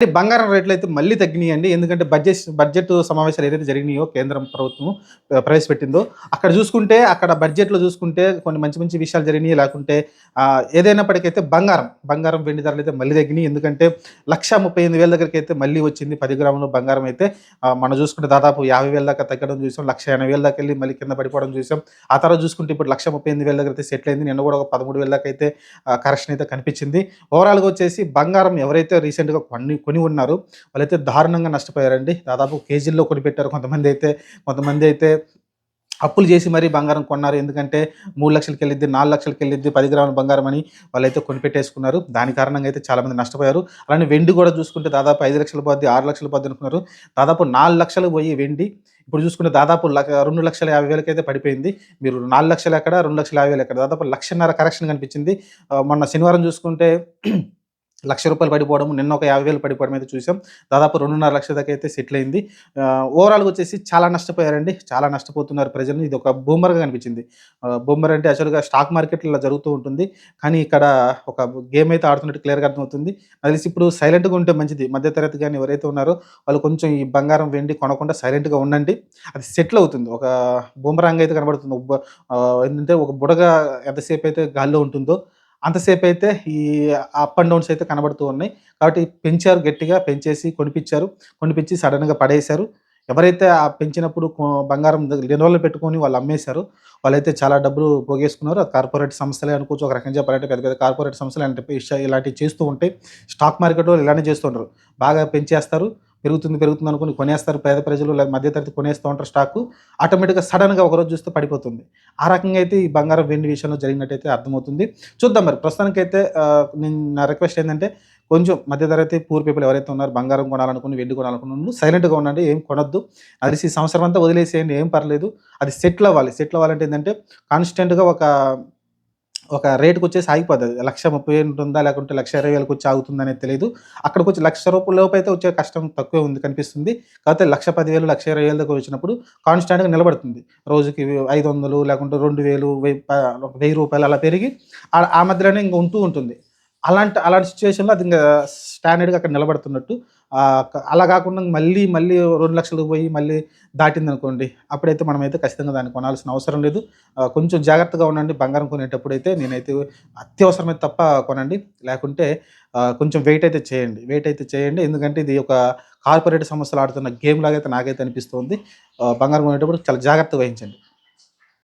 అంటే బంగారం రేట్లు అయితే మళ్ళీ తగ్గినాయండి. ఎందుకంటే బడ్జెట్ బడ్జెట్ సమావేశాలు ఏదైతే జరిగినాయో కేంద్రం ప్రభుత్వం ప్రవేశపెట్టిందో అక్కడ చూసుకుంటే అక్కడ బడ్జెట్లో చూసుకుంటే కొన్ని మంచి మంచి విషయాలు జరిగినాయి. లేకుంటే ఏదైనప్పటికైతే బంగారం బంగారం వెండి ధరలు అయితే మళ్ళీ తగ్గినాయి. ఎందుకంటే లక్ష ముప్పై ఎనిమిది వేల దగ్గరికి అయితే మళ్ళీ వచ్చింది. పది గ్రాముల బంగారం అయితే మనం చూసుకుంటే దాదాపు యాభై వేల దాకా తగ్గడం చూసాం. లక్ష ఎనభై వేల దాకా వెళ్ళి మళ్ళీ కింద పడిపోవడం చూసాం. ఆ తర్వాత చూసుకుంటే ఇప్పుడు లక్ష ముప్పై ఎనిమిది వేల దగ్గర అయితే సెటిల్ అయింది. నిన్న కూడా ఒక పదమూడు వేల దాకా అయితే కరెక్షన్ అయితే కనిపించింది. ఓవరాల్గా వచ్చేసి బంగారం ఎవరైతే రీసెంట్గా కొన్ని కొని ఉన్నారు. వాళ్ళైతే దారుణంగా నష్టపోయారండి. దాదాపు కేజీల్లో కొనిపెట్టారు కొంతమంది అయితే. కొంతమంది అయితే అప్పులు చేసి మరీ బంగారం కొన్నారు. ఎందుకంటే మూడు లక్షలకి వెళ్ళిద్ది నాలుగు లక్షలకి వెళ్ళిద్ది పది గ్రాముల బంగారం అని వాళ్ళైతే కొనిపెట్టేసుకున్నారు. దాని కారణంగా అయితే చాలామంది నష్టపోయారు. అలానే వెండి కూడా చూసుకుంటే దాదాపు ఐదు లక్షల పోద్ది ఆరు లక్షల పోద్ది అనుకున్నారు. దాదాపు నాలుగు లక్షలు పోయి వెండి ఇప్పుడు చూసుకుంటే దాదాపు లక్ష రెండు లక్షల యాభై వేలకి అయితే పడిపోయింది. మీరు నాలుగు లక్షలు ఎక్కడ రెండు లక్షల యాభై వేలు ఎక్కడ? దాదాపు లక్షన్నర కరెక్షన్ కనిపించింది. మొన్న శనివారం చూసుకుంటే లక్ష రూపాయలు పడిపోవడం నిన్న ఒక యాభై వేలు పడిపోవడం అయితే చూసాం. దాదాపు రెండున్నర లక్షల దాకా అయితే సెటిల్ అయింది. ఓవరాల్గా వచ్చేసి చాలా నష్టపోయారండి. చాలా నష్టపోతున్నారు ప్రజలు. ఇది ఒక బూమర్గా కనిపించింది. బూమర్ అంటే యాక్చువల్గా స్టాక్ మార్కెట్లో ఇలా జరుగుతూ ఉంటుంది. కానీ ఇక్కడ ఒక గేమ్ అయితే ఆడుతున్నట్టు క్లియర్గా అర్థమవుతుంది. అది తెలిసి ఇప్పుడు సైలెంట్గా ఉంటే మంచిది. మధ్యతరగతి కానీ ఎవరైతే ఉన్నారో వాళ్ళు కొంచెం ఈ బంగారం వెండి కొనకుండా సైలెంట్గా ఉండండి. అది సెటిల్ అవుతుంది. ఒక బూమరాంగ్ అయితే కనబడుతుంది. ఏంటంటే ఒక బుడగ ఎంతసేపు అయితే గాల్లో ఉంటుందో అంతసేపు అయితే ఈ అప్ అండ్ డౌన్స్ అయితే కనబడుతూ ఉన్నాయి. కాబట్టి పెంచారు గట్టిగా పెంచేసి కొనిపించారు. కొనిపించి సడన్గా పడేశారు. ఎవరైతే ఆ పెంచినప్పుడు బంగారం నిల్వలు పెట్టుకొని వాళ్ళు అమ్మేశారు వాళ్ళైతే చాలా డబ్బులు పోగేసుకున్నారు. కార్పొరేట్ సంస్థలే అనుకోవచ్చు. ఒక రకంగా చెప్పాలంటే పెద్ద పెద్ద కార్పొరేట్ సంస్థలు అంటే ఇలాంటివి చేస్తూ ఉంటాయి స్టాక్ మార్కెట్లో ఇలానే చేస్తుంటారు బాగా పెంచేస్తారు. పెరుగుతుంది పెరుగుతుంది అనుకుని కొనేస్తారు పేద ప్రజలు లేదా మధ్యతరగతి కొనేస్తూ ఉంటారు స్టాకు ఆటోమేటిక్గా సడన్గా ఒకరోజు చూస్తే పడిపోతుంది. ఆ రకంగా అయితే ఈ బంగారం వెండి విషయంలో జరిగినట్టయితే అర్థమవుతుంది. చూద్దాం మరి. ప్రస్తుతానికైతే నేను నా రిక్వెస్ట్ ఏంటంటే కొంచెం మధ్యతరగతి పూర్ పీపుల్ ఎవరైతే ఉన్నారో బంగారం కొనాలనుకుని వెండి కొనాలనుకున్న సైలెంట్గా ఉండండి ఏం కొనొద్దు. అది ఈ సంవత్సరం అంతా వదిలేసేయండి ఏం పర్లేదు. అది సెటిల్ అవ్వాలి. సెటిల్ అవ్వాలంటే ఏంటంటే కాన్స్టెంట్గా ఒక ఒక రేటుకు వచ్చేసి ఆగిపోతుంది. లక్ష ముప్పై వేలు ఉంటుందా? లేకుంటే లక్ష ఇరవై వేలకు వచ్చి ఆగుతుందా అనేది తెలియదు అక్కడికి వచ్చి లక్ష రూపాయల లోపు అయితే వచ్చే కష్టం తక్కువే ఉంది కనిపిస్తుంది. కాకపోతే లక్ష పదివేలు లక్ష ఇరవై వేల దగ్గర వచ్చినప్పుడు కాన్స్టాంట్గా నిలబడుతుంది. రోజుకి ఐదు వందలు లేకుంటే రెండు వేలు వెయ్యి వెయ్యి రూపాయలు అలా పెరిగి ఆ- ఆ మధ్యలోనే ఇంకా ఉంటూ ఉంటుంది. అలాంటి అలాంటి సిచ్యువేషన్లో అది ఇంకా స్టాండర్డ్గా అక్కడ నిలబడుతున్నట్టు అలా కాకుండా మళ్ళీ మళ్ళీ రెండు లక్షలకు పోయి మళ్ళీ దాటింది అనుకోండి అప్పుడైతే మనమైతే ఖచ్చితంగా దాన్ని కొనాల్సిన అవసరం లేదు. కొంచెం జాగ్రత్తగా ఉండండి. బంగారం కొనేటప్పుడు అయితే నేనైతే అత్యవసరమైతే తప్ప కొనండి. లేకుంటే కొంచెం వెయిట్ అయితే చేయండి. వెయిట్ అయితే చేయండి. ఎందుకంటే ఇది ఒక కార్పొరేట్ సంస్థలు ఆడుతున్న గేమ్ లాగా అయితే నాకైతే అనిపిస్తుంది. బంగారం కొనేటప్పుడు చాలా జాగ్రత్త వహించండి.